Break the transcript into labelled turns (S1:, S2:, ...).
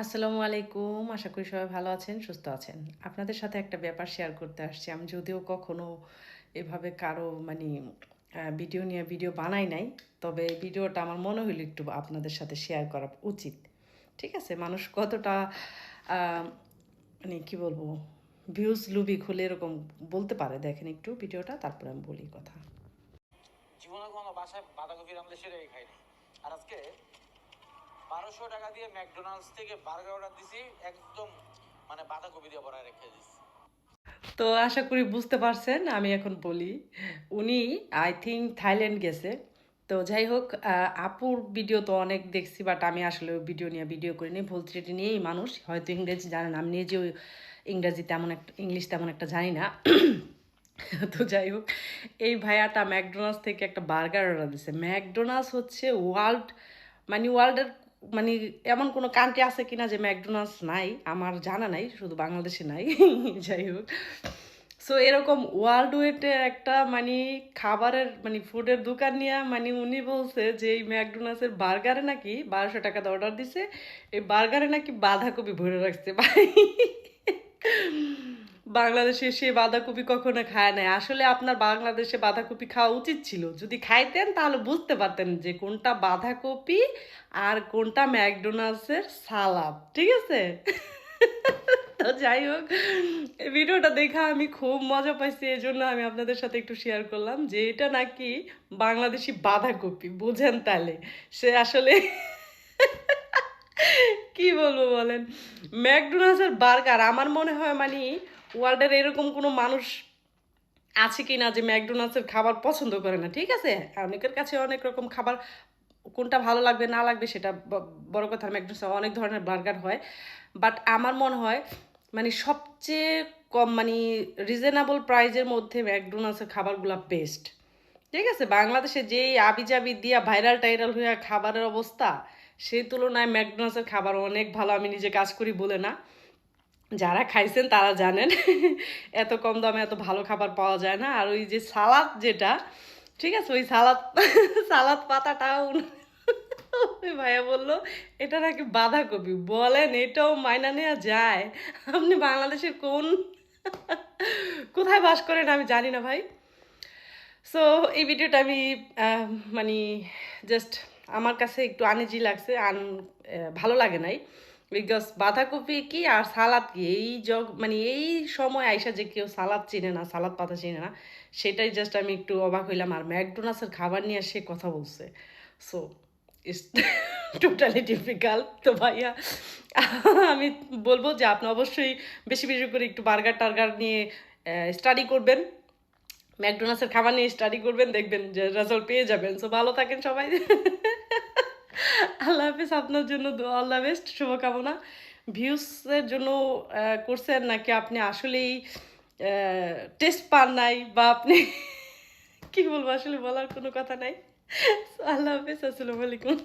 S1: আসসালামু আলাইকুম। আশা করি সবাই ভালো আছেন, সুস্থ আছেন। আপনাদের সাথে একটা ব্যাপার শেয়ার করতে আসছি। আমি যদিও কখনো এভাবে কারও মানে ভিডিও নিয়ে ভিডিও বানাই নাই, তবে ভিডিওটা আমার মনে হইল একটু আপনাদের সাথে শেয়ার করা উচিত। ঠিক আছে? মানুষ কতটা মানে কি বলব ভিউজ লুবি খুলে এরকম বলতে পারে। দেখেন একটু ভিডিওটা তারপরে আমি বলি কথা।
S2: জীবনে কোনো বাসায় বাঁধাকপি রান্না সেটাই খাইনি আর আজকে বারোশো টাকা দিয়ে ম্যাকডোনাল্ডস থেকে বার্গার অর্ডার দিছি, একদম মানে বাঁধাকপি দিয়ে ভরা রেখে দিছি।
S1: তো আশা করি বুঝতে পারছেন, আমি এখন বলি, উনি আই থিঙ্ক থাইল্যান্ড গেছে। তো যাই হোক আপুর ভিডিও তো অনেক দেখছি বাট আমি আসলে ভিডিও নিয়ে ভিডিও করিনি, ভুল ত্রুটি নিয়েই মানুষ, হয়তো ইংরেজি জানেন আমি নিজেও ইংরেজি তেমন একটা, ইংলিশ তেমন একটা জানি না। তো যাই হোক, এই ভাইয়াটা ম্যাকডোনাল্ডস থেকে একটা বার্গার অর্ডার দিছে। ম্যাকডোনাল্ডস হচ্ছে ওয়ার্ল্ড মানে ওয়ার্ল্ডের মানে এমন কোনো কান্ট্রি আছে কিনা যে ম্যাকডোনাল্ডস নাই, আমার জানা নাই, শুধু বাংলাদেশে নাই, যাই হোক। সো এরকম ওয়ার্ল্ড ওয়েটে একটা মানে খাবারের মানে ফুডের দোকান নিয়ে মানে উনি বলছে যে, এই ম্যাকডোনাল্ডসের বার্গারে নাকি বারোশো টাকাতে অর্ডার দিছে, এই বার্গারে নাকি বাঁধাকপি ভরে রাখছে, ভাই। বাংলাদেশে সে বাঁধাকপি কখনো খায় নাই। আসলে আপনার বাংলাদেশে বাঁধাকপি খাওয়া উচিত ছিল। যদি খাইতেন, তাহলে বুঝতে পারতেন যে কোনটা বাঁধাকপি আর কোনটা ম্যাকডোনাল্ডসের সালাদ। ঠিক আছে? তো যাই হোক ভিডিওটা দেখা আমি খুব মজা পাইছি। এই জন্য আমি আপনাদের সাথে একটু শেয়ার করলাম যে এটা নাকি বাংলাদেশি বাঁধাকপি। বুঝেন তাহলে। সে আসলে বলব বলেন? ম্যাকডোনাল্ডসের বার্গার, আমার মনে হয় মানে ওয়ার্ল্ডের এরকম কোনো মানুষ আছে কি না যে ম্যাকডোনাল্ডসের খাবার পছন্দ করে না, ঠিক আছে? অনেকের কাছে অনেক রকম খাবার কোনটা ভালো লাগবে, না লাগবে সেটা বড় কথা, ম্যাকডোনাল্ডসে অনেক ধরনের বার্গার হয়। বাট আমার মনে হয় মানে সবচেয়ে কম মানে রিজনেবল প্রাইজের মধ্যে ম্যাকডোনাল্ডসের খাবারগুলো বেস্ট, ঠিক আছে? বাংলাদেশে যেই আবি জাবি দিয়া ভাইরাল টাইরাল হয়ে খাবারের অবস্থা সেই তুলনায় ম্যাকডোনাল্ডসের খাবার অনেক ভালো, আমি নিজে কাজ করি বলে না। যারা খাইছেন তারা জানেন, এত কম দামে এত ভালো খাবার পাওয়া যায় না। আর ওই যে সালাদ যেটা, ঠিক আছে, ওই সালাদ সালাদ পাতাটাও ভাইয়া বলল, এটা নাকি বাঁধাকপি? বলেন, এটাও মাইনা নেওয়া যায়। আপনি বাংলাদেশের কোন কোথায় বাস করেন আমি জানি না ভাই। সো এই ভিডিওটা আমি মানে জাস্ট আমার কাছে একটু আনিজি লাগছে, আন ভালো লাগে নাই। বিকজ বাঁধাকপি কি আর সালাদ কি? এই জগ মানে এই সময় আইসা যে কেউ সালাদ চিনে না, সালাদ পাতা চিনে না, সেটাই জাস্ট আমি একটু অবাক হইলাম। আর ম্যাকডোনাল্ডসের খাবার নিয়ে সে কথা বলছে। সো টোটালি ডিফিকাল্ট তো ভাইয়া। আমি বলব যে আপনি অবশ্যই বেশি বেশি করে একটু বার্গার টার্গার নিয়ে স্টাডি করবেন। ম্যাকডোনাল্ডসের খাবার নিয়ে স্টাডি করবেন, দেখবেন যে রেজাল্ট পেয়ে যাবেন। সো ভালো থাকেন সবাই। আল্লাহ হাফেজ, আপনার জন্য আল্লাহ বেস্ট শুভকামনা। ভিউসের জন্য করছেন নাকি আপনি আসলেই টেস্ট পান নাই বা আপনি কি বলব, আসলে বলার কোনো কথা নাই। আল্লাহ হাফেজ, আসসালামু আলাইকুম।